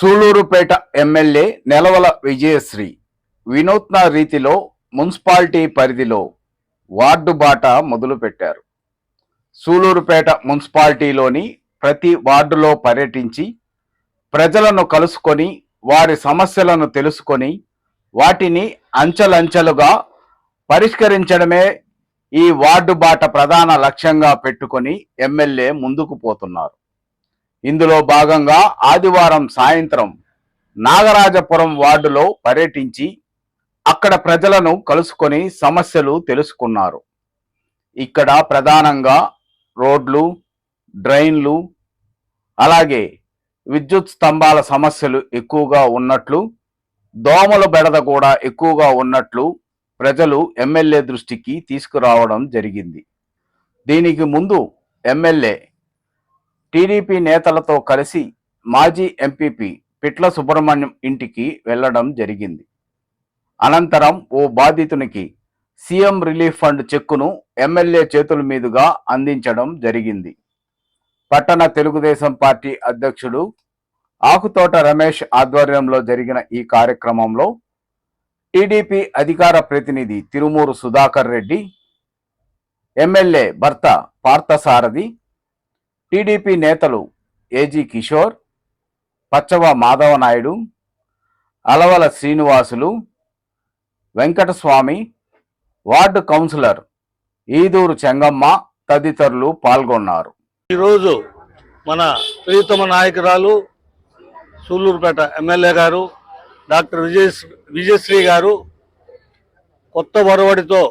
Sullurpeta MLA Nelavala Vijayasri. వినూత్న రీతిలో municipality పరిధిలో వార్డు బాట మొదలుపెట్టారు. సూలూరుపేట మున్సిపాలిటీలోని ప్రతి వార్డులో పర్యటించి ప్రజలను కలుసుకొని వారి సమస్యలను తెలుసుకొని వాటిని అంచెలంచెలుగా పరిష్కరించడమే ఈ వార్డు బాట ప్రధాన లక్ష్యంగా పెట్టుకొని ఎమ్మెల్యే ముందుకు పోతున్నారు. ఇందులో భాగంగా ఆదివారం సాయంత్రం నాగరాజపురం వార్డులో పర్యటించి అక్కడ ప్రజలను కలుసుకొని సమస్యలు తెలుసుకున్నారు. ఇక్కడ ప్రధానంగా రోడ్లు డ్రైన్లు అలాగే విద్యుత్ స్తంభాల సమస్యలు ఎక్కువగా ఉన్నట్లు దోమల బెడద కూడా ఎక్కువగా ఉన్నట్లు ప్రజలు ఎమ్మెల్యే దృష్టికి తీసుకురావడం జరిగింది. దీనికి ముందు ఎమ్మెల్యే టీడీపీ నేతలతో కలిసి మాజీ ఎంపీపీ పిట్ల సుబ్రహ్మణ్యం ఇంటికి వెళ్ళడం జరిగింది. అనంతరం ఓ బాధితునికి సీఎం రిలీఫ్ ఫండ్ చెక్కును ఎమ్మెల్యే చేతుల మీదుగా అందించడం జరిగింది. పట్టణ తెలుగుదేశం పార్టీ అధ్యక్షుడు ఆకుతోట రమేష్ ఆధ్వర్యంలో జరిగిన ఈ కార్యక్రమంలో టీడీపీ అధికార ప్రతినిధి తిరుమూరు సుధాకర్ రెడ్డి ఎమ్మెల్యే భర్త పార్థసారథి టీడీపీ నేతలు AG Kishore Pachava Madhava Naidu Alavala Srinivasulu Venkataswamy ward councillor Eduru Chengamma తదితరులు పాల్గొన్నారు. ఈరోజు మన ప్రియతమ నాయకురాలు సూళ్ళూరుపేట ఎమ్మెల్యే గారు డాక్టర్ విజయ విజయశ్రీ గారు కొత్త వరవడితో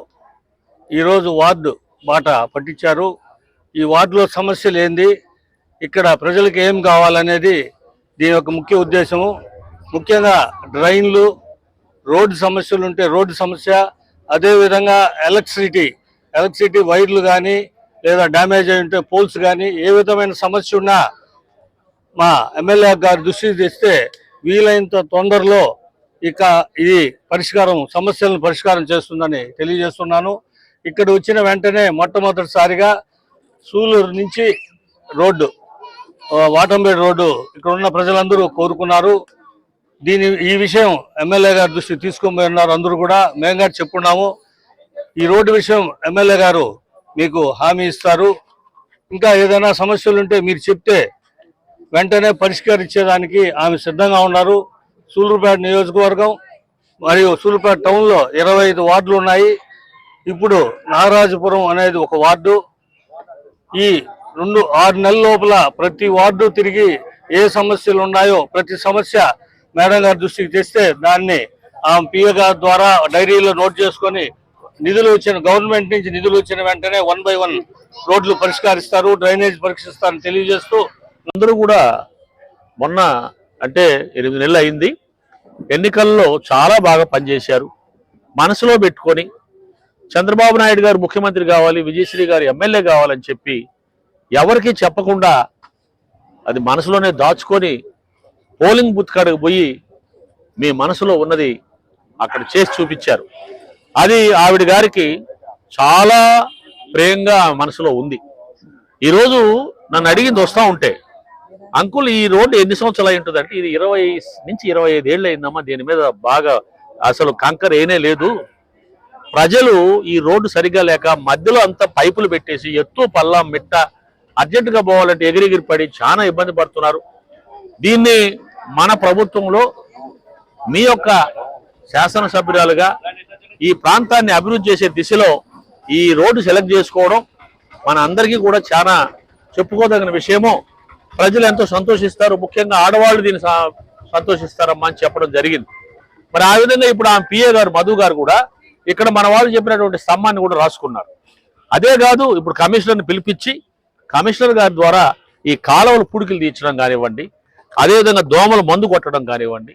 ఈరోజు వార్డు బాట పట్టించారు. ఈ వార్డులో సమస్యలు ఏంది? ఇక్కడ ప్రజలకు ఏం కావాలనేది దీని యొక్క ముఖ్య ఉద్దేశము. ముఖ్యంగా డ్రైన్లు రోడ్డు సమస్యలు ఉంటే రోడ్డు సమస్య అదేవిధంగా ఎలక్ట్రిసిటీ ఎలక్ట్రిసిటీ వైర్లు కానీ లేదా డ్యామేజ్ అయి ఉంటే పోల్స్ కానీ ఏ విధమైన సమస్య ఉన్నా మా ఎమ్మెల్యే గారి దృష్టికి తెస్తే వీలైనంత తొందరలో ఇక ఇది పరిష్కారం సమస్యలను పరిష్కారం చేస్తుందని తెలియజేస్తున్నాను. ఇక్కడ వచ్చిన వెంటనే మొట్టమొదటిసారిగా సూలూరు నుంచి రోడ్డు వాటంబేడ్ రోడ్డు ఇక్కడ ఉన్న ప్రజలందరూ కోరుకున్నారు. దీని ఈ విషయం ఎమ్మెల్యే గారి దృష్టికి తీసుకొని ఉన్నారు. అందరూ కూడా మేము గారు చెప్పుకున్నాము. ఈ రోడ్డు విషయం ఎమ్మెల్యే గారు మీకు హామీ ఇస్తారు. ఇంకా ఏదైనా సమస్యలు ఉంటే మీరు చెప్తే వెంటనే పరిష్కరించేదానికి ఆమె సిద్ధంగా ఉన్నారు. సూలూరుపేట నియోజకవర్గం మరియు సూలూరుపేట టౌన్లో ఇరవై ఐదు వార్డులు ఉన్నాయి. ఇప్పుడు నాగరాజపురం అనేది ఒక వార్డు. ఈ రెండు ఆరు నెలల లోపల ప్రతి వార్డు తిరిగి ఏ సమస్యలు ఉన్నాయో ప్రతి సమస్య మేడం గారి దృష్టికి తెస్తే దాన్ని ఆ పిఏ గారి ద్వారా డైరీలో నోట్ చేసుకొని నిధులు వచ్చిన గవర్నమెంట్ నుంచి నిధులు వచ్చిన వెంటనే వన్ బై వన్ రోడ్లు పరిష్కరిస్తారు డ్రైనేజ్ పరీక్షిస్తారని తెలియజేస్తూ అందరూ కూడా మొన్న అంటే ఎనిమిది నెలలు అయింది. ఎన్నికల్లో చాలా బాగా పనిచేశారు. మనసులో పెట్టుకొని చంద్రబాబు నాయుడు గారు ముఖ్యమంత్రి కావాలి విజయశ్రీ గారు ఎమ్మెల్యే కావాలని చెప్పి ఎవరికీ చెప్పకుండా అది మనసులోనే దాచుకొని పోలింగ్ బూత్ కాడికి పోయి మీ మనసులో ఉన్నది అక్కడ చేసి చూపించారు. అది ఆవిడ గారికి చాలా ప్రేయంగా మనసులో ఉంది. ఈరోజు నన్ను అడిగింది వస్తా ఉంటే అంకుల్ ఈ రోడ్డు ఎన్ని సంవత్సరాలు అయి ఉంటుంది అంటే ఇది ఇరవై నుంచి ఇరవై ఐదు ఏళ్ళు అయిందమ్మా దీని మీద బాగా అసలు కంకర ఏనే లేదు ప్రజలు ఈ రోడ్డు సరిగ్గా లేక మధ్యలో అంతా పైపులు పెట్టేసి ఎత్తు పల్లం మిట్ట అర్జెంటుగా పోవాలంటే ఎగిరెగిరి పడి చాలా ఇబ్బంది పడుతున్నారు. దీన్ని మన ప్రభుత్వంలో మీ యొక్క శాసనసభ్యురాలుగా ఈ ప్రాంతాన్ని అభివృద్ధి చేసే దిశలో ఈ రోడ్డు సెలెక్ట్ చేసుకోవడం మన అందరికీ కూడా చాలా చెప్పుకోదగిన విషయము. ప్రజలు ఎంతో సంతోషిస్తారు. ముఖ్యంగా ఆడవాళ్ళు దీన్ని సంతోషిస్తారమ్మా అని చెప్పడం జరిగింది. మరి ఆ విధంగా ఇప్పుడు ఆ పిఏ గారు మధు గారు కూడా ఇక్కడ మన వాళ్ళు చెప్పినటువంటి స్తంభాన్ని కూడా రాసుకున్నారు. అదే కాదు ఇప్పుడు కమిషనర్ని పిలిపించి కమిషనర్ గారి ద్వారా ఈ కాలువలు పుడికిలు తీర్చడం కానివ్వండి అదేవిధంగా దోమలు మందు కొట్టడం కానివ్వండి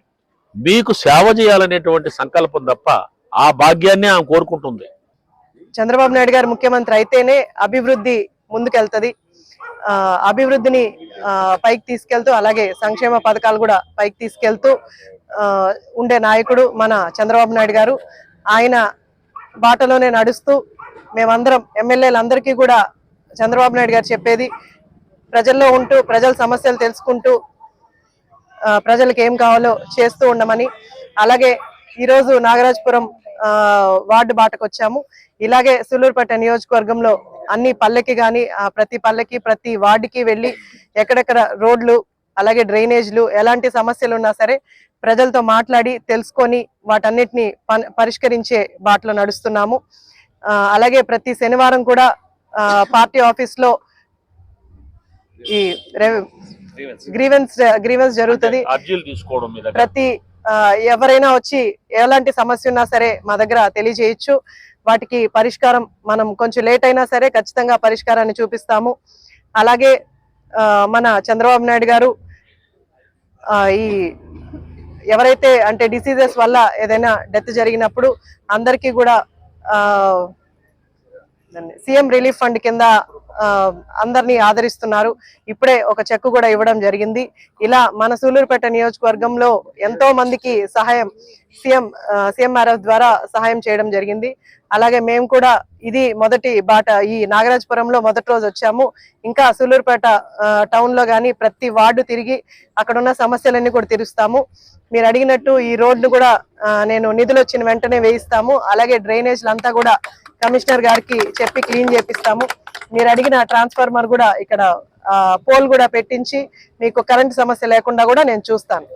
మీకు సేవ చేయాలనేటువంటి సంకల్పం తప్ప ఆ భాగ్యాన్ని ఆమె కోరుకుంటుంది. చంద్రబాబు నాయుడు గారు ముఖ్యమంత్రి అయితేనే అభివృద్ధి ముందుకెళ్తుంది. అభివృద్ధిని పైకి తీసుకెళ్తూ అలాగే సంక్షేమ పథకాలు కూడా పైకి తీసుకెళ్తూ ఉండే నాయకుడు మన చంద్రబాబు నాయుడు గారు. ఆయన బాటలోనే నడుస్తూ మేమందరం ఎమ్మెల్యేలందరికీ కూడా చంద్రబాబు నాయుడు గారు చెప్పేది ప్రజల్లో ఉంటూ ప్రజల సమస్యలు తెలుసుకుంటూ ప్రజలకు ఏం కావాలో చేస్తూ ఉండమని. అలాగే ఈరోజు నాగరాజపురం వార్డు బాటకు వచ్చాము ఇలాగే సులూరుపేట నియోజకవర్గంలో అన్ని పల్లెకి కానీ ప్రతి పల్లెకి ప్రతి వార్డుకి వెళ్ళి ఎక్కడెక్కడ రోడ్లు అలాగే డ్రైనేజ్లు ఎలాంటి సమస్యలు ఉన్నా సరే ప్రజలతో మాట్లాడి తెలుసుకొని వాటన్నిటిని పరిష్కరించే బాటలో నడుస్తున్నాము. అలాగే ప్రతి శనివారం కూడా పార్టీ ఆఫీస్లో ఈ గ్రీవెన్స్ గ్రీవెన్స్ జరుగుతుంది. ప్రతి ఎవరైనా వచ్చి ఎలాంటి సమస్య ఉన్నా సరే మా దగ్గర తెలియజేయచ్చు. వాటికి పరిష్కారం మనం కొంచెం లేట్ అయినా సరే ఖచ్చితంగా పరిష్కారాన్ని చూపిస్తాము. అలాగే మన చంద్రబాబు నాయుడు గారు ఈ ఎవరైతే అంటే డిసీజెస్ వల్ల ఏదైనా డెత్ జరిగినప్పుడు అందరికీ కూడా సీఎం రిలీఫ్ ఫండ్ కింద అందరినీ ఆదరిస్తున్నారు. ఇప్పుడే ఒక చెక్ కూడా ఇవ్వడం జరిగింది. ఇలా మన సూలూరుపేట నియోజకవర్గంలో ఎంతో మందికి సహాయం సీఎం సీఎంఆర్ఎఫ్ ద్వారా సహాయం చేయడం జరిగింది. అలాగే మేము కూడా ఇది మొదటి బాట ఈ నాగరాజపురంలో మొదటి రోజు వచ్చాము. ఇంకా సూలూరుపేట టౌన్లో కానీ ప్రతి వార్డు తిరిగి అక్కడున్న సమస్యలన్నీ కూడా తీరుస్తాము. మీరు అడిగినట్టు ఈ రోడ్లు కూడా నేను నిధులు వచ్చిన వెంటనే వేయిస్తాము. అలాగే డ్రైనేజ్లు అంతా కూడా కమిషనర్ గారికి చెప్పి క్లీన్ చేపిస్తాము. మీరు అడిగిన ట్రాన్స్ఫార్మర్ కూడా ఇక్కడ పోల్ కూడా పెట్టించి మీకు కరెంట్ సమస్య లేకుండా కూడా నేను చూస్తాను.